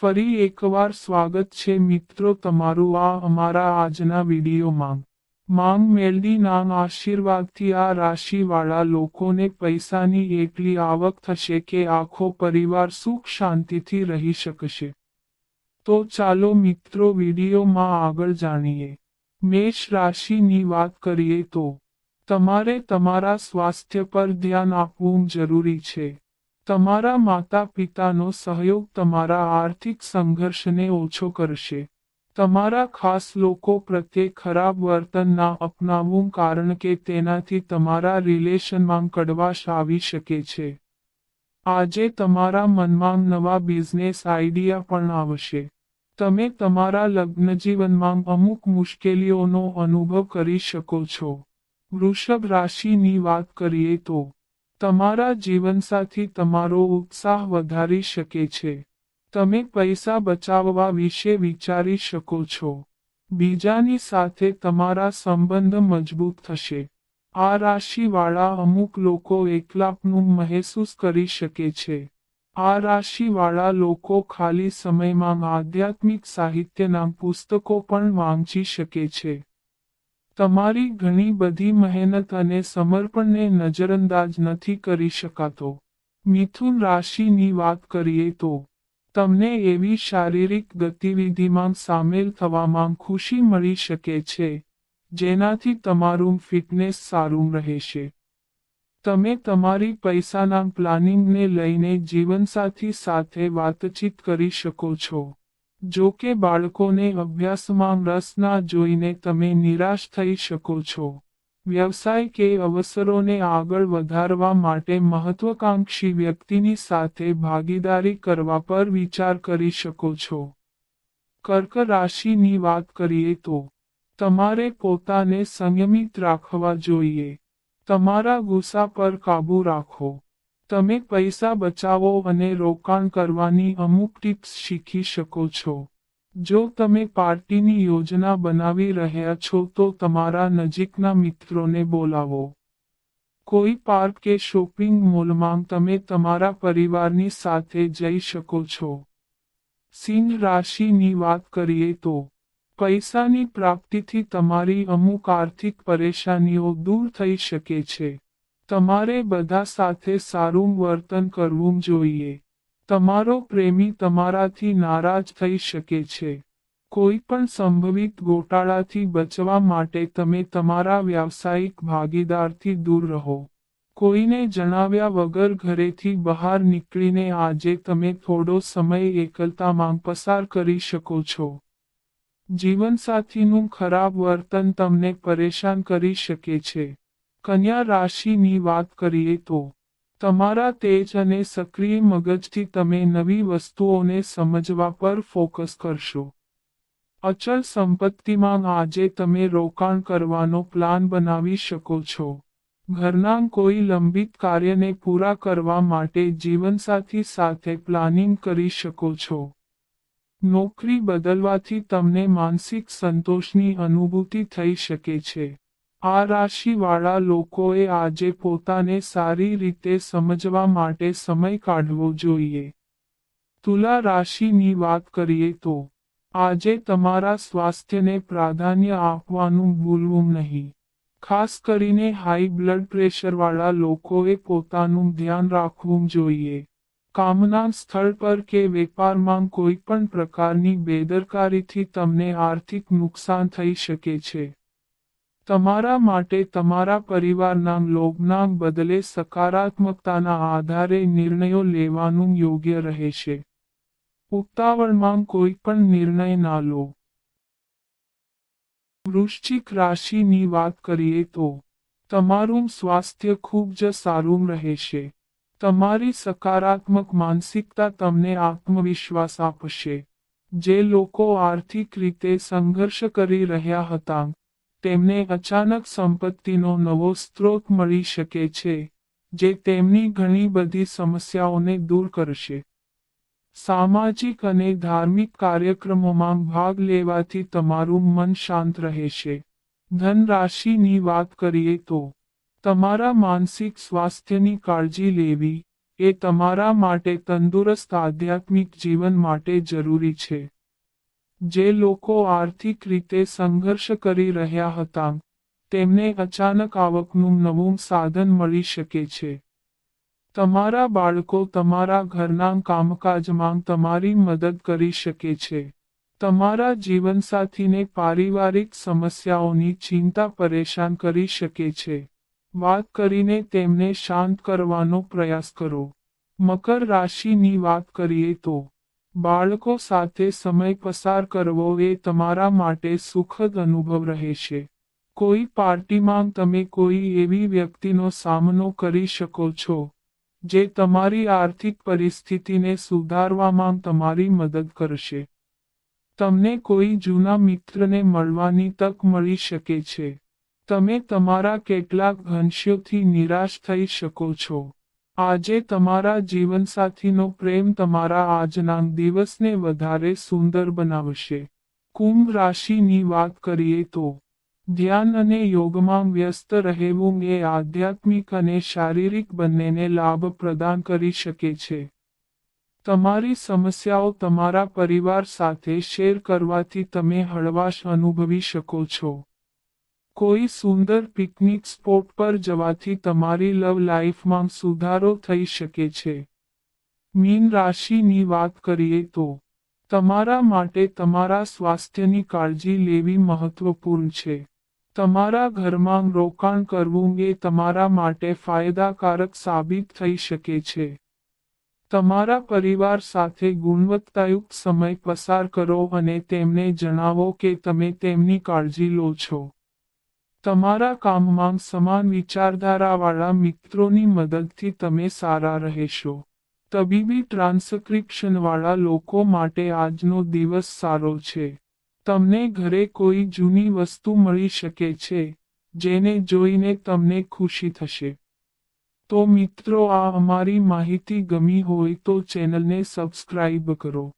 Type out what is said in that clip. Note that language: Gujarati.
ફરી એકવાર સ્વાગત છે મિત્રો તમારું આ અમારા આજના વિડીયોમાં. માંગ મેલડીના આશીર્વાદથી આ રાશિવાળા લોકોને પૈસાની એટલી આવક થશે કે આખો પરિવાર સુખ શાંતિથી રહી શકશે. તો ચાલો મિત્રો વિડીયોમાં આગળ જાણીએ. મેષ રાશિની વાત કરીએ તો, તમારે તમારા સ્વાસ્થ્ય પર ધ્યાન આપવું જરૂરી છે. તમારા માતા પિતાનો સહયોગ તમારા આર્થિક સંઘર્ષને ઓછો કરશે. તમારા ખાસ લોકો પ્રત્યે ખરાબ વર્તન ના અપનાવવું કારણ કે તેનાથી તમારા રિલેશનમાં કડવાશ આવી શકે છે. આજે તમારા મનમાં નવા બિઝનેસ આઈડિયા પણ આવશે. તમે તમારા લગ્નજીવનમાં અમુક મુશ્કેલીઓનો અનુભવ કરી શકો છો. વૃષભ રાશિની વાત કરીએ તો તમારા જીવનસાથી તમારો ઉત્સાહ વધારી શકે છે. તમે પૈસા બચાવવા વિશે વિચારી શકો છો. બીજાની સાથે તમારા સંબંધ મજબૂત થશે. આ રાશિવાળા અમુક લોકો એકલાપનું મહેસૂસ કરી શકે છે. આ રાશિવાળા લોકો ખાલી સમયમાં આધ્યાત્મિક સાહિત્યના પુસ્તકો પણ વાંચી શકે છે. તમારી ઘણી બધી મહેનત અને સમર્પણને નજરઅંદાજ નથી કરી શકાતો. મિથુન રાશિની વાત કરીએ તો, તમને એવી શારીરિક ગતિવિધિમાં સામેલ થવામાં ખુશી મળી શકે છે, જેનાથી તમારું ફિટનેસ સારું રહેશે. તમે તમારી પૈસાના પ્લાનિંગને લઈને જીવનસાથી સાથે વાતચીત કરી શકો છો. જો કે બાળકોને અભ્યાસમાં રસ ના જોઈને તમે નિરાશ થઈ શકો છો. વ્યવસાય કે અવસરોને આગળ વધારવા માટે મહત્વકાંક્ષી વ્યક્તિની સાથે ભાગીદારી કરવા પર વિચાર કરી શકો છો. કર્ક રાશિની વાત કરીએ તો, તમારે પોતાને સંયમિત રાખવા જોઈએ. તમારા ગુસ્સા પર કાબૂ રાખો. તમે પૈસા બચાવો અને રોકાણ કરવાની અમુક ટિપ્સ શીખી શકો છો. જો તમે પાર્ટીની યોજના બનાવી રહ્યા છો તો તમારા નજીકના મિત્રોને બોલાવો. કોઈ પાર્ક કે શોપિંગ મોલમાં તમે તમારા પરિવારની સાથે જઈ શકો છો. સિંહ રાશિની વાત કરીએ તો, પૈસાની પ્રાપ્તિથી તમારી અમુક આર્થિક પરેશાનીઓ દૂર થઈ શકે છે. તમારે બધા સાથે સારું વર્તન કરવું જોઈએ. તમારો પ્રેમી તમારાથી નારાજ થઈ શકે છે. કોઈ પણ સંભવિત ગોટાળાથી બચવા માટે તમે તમારા વ્યાવસાયિક ભાગીદારથી દૂર રહો. કોઈને જણાવ્યા વગર ઘરેથી બહાર નીકળીને આજે તમે થોડો સમય એકલતામાં પસાર કરી શકો છો. જીવનસાથીનું ખરાબ વર્તન તમને પરેશાન કરી શકે છે. કન્યા રાશિની વાત કરીએ તો, તમારા તેજ અને સક્રિય મગજથી તમે નવી વસ્તુઓને સમજવા પર ફોકસ કરશો. અચલ સંપત્તિમાં આજે તમે રોકાણ કરવાનો પ્લાન બનાવી શકો છો. ઘરના કોઈ લંબિત કાર્યને પૂરા કરવા માટે જીવનસાથી સાથે પ્લાનિંગ કરી શકો છો. નોકરી બદલવાથી તમને માનસિક સંતોષની અનુભૂતિ થઈ શકે છે. આ રાશિવાળા લોકોએ આજે પોતાને સારી રીતે સમજવા માટે સમય કાઢવો જોઈએ. તુલા રાશિની વાત કરીએ તો, આજે તમારા સ્વાસ્થ્યને પ્રાધાન્ય આપવાનું ભૂલવું નહીં. ખાસ કરીને હાઈ બ્લડ પ્રેશરવાળા લોકોએ પોતાનું ધ્યાન રાખવું જોઈએ. કામના સ્થળ પર કે વેપારમાં કોઈ પણ પ્રકારની બેદરકારીથી તમને આર્થિક નુકસાન થઈ શકે છે. તમારા માટે તમારા પરિવારના લોભના બદલે સકારાત્મકતાના આધારે નિર્ણયો લેવાનું યોગ્ય રહેશે. ઉતાવળમાં કોઈ પણ નિર્ણય ના લો. વૃશ્ચિક રાશિની વાત કરીએ તો, તમારું સ્વાસ્થ્ય ખૂબ જ સારું રહેશે. તમારી સકારાત્મક માનસિકતા તમને આત્મવિશ્વાસ આપશે. જે લોકો આર્થિક રીતે સંઘર્ષ કરી રહ્યા હતા તેમને અચાનક સંપત્તિનો નવો સ્ત્રોત મળી શકે છે, જે તેમની ઘણી બધી સમસ્યાઓને દૂર કરશે. સામાજિક અને ધાર્મિક કાર્યક્રમોમાં ભાગ લેવાથી તમારું મન શાંત રહેશે. ધન રાશિની વાત કરીએ તો, તમારા માનસિક સ્વાસ્થ્યની કાળજી લેવી એ તમારા માટે તંદુરસ્ત આધ્યાત્મિક જીવન માટે જરૂરી છે. જે લોકો આર્થિક રીતે સંઘર્ષ કરી રહ્યા હતા, તેમને અચાનક આવકનું નવું સાધન મળી શકે છે. તમારા બાળકો તમારા ઘરના કામકાજમાં તમારી મદદ કરી શકે છે. તમારા જીવનસાથીને પારિવારિક સમસ્યાઓની ચિંતા પરેશાન કરી શકે છે. વાત કરીને તેમને શાંત કરવાનો પ્રયાસ કરો. મકર રાશિની વાત કરીએ તો બાળકો સાથે સમય પસાર કરવો એ તમારા માટે સુખદ અનુભવ રહેશે કોઈ પાર્ટીમાં તમે કોઈ એવી વ્યક્તિનો સામનો કરી શકો છો, જે તમારી આર્થિક પરિસ્થિતિને સુધારવામાં તમારી મદદ કરશે. તમને કોઈ જૂના મિત્રને મળવાની તક મળી શકે છે. તમે તમારા કેટલાક ઘનશ્યોથી નિરાશ થઈ શકો છો. આજે તમારા જીવનસાથીનો પ્રેમ તમારા આજના દિવસને વધારે સુંદર બનાવશે. કુંભ રાશિની વાત કરીએ તો, ધ્યાન અને યોગમાં વ્યસ્ત રહેવું એ આધ્યાત્મિક અને શારીરિક બંનેને લાભ પ્રદાન કરી શકે છે. તમારી સમસ્યાઓ તમારા પરિવાર સાથે શેર કરવાથી તમે હળવાશ અનુભવી શકો છો. કોઈ સુંદર પિકનિક સ્પોટ પર જવાથી તમારી લવ લાઈફમાં સુધારો થઈ શકે છે. મીન રાશિની વાત કરીએ તો, તમારા માટે તમારા સ્વાસ્થ્યની કાળજી લેવી મહત્વપૂર્ણ છે. તમારા ઘરમાં રોકાણ કરવું એ તમારા માટે ફાયદાકારક સાબિત થઈ શકે છે. તમારા પરિવાર સાથે ગુણવત્તાયુક્ત સમય પસાર કરો અને તેમને જણાવો કે તમે તેમની કાળજી લો છો. તમારા કામમાં સમાન વિચારધારાવાળા મિત્રોની મદદથી તમે સારા રહેશો. તબીબી ટ્રાન્સક્રિપ્શનવાળા લોકો માટે આજનો દિવસ સારો છે. તમને ઘરે કોઈ જૂની વસ્તુ મળી શકે છે, જેને જોઈને તમને ખુશી થશે. તો મિત્રો, આ અમારી માહિતી ગમી હોય તો ચેનલને સબસ્ક્રાઇબ કરો.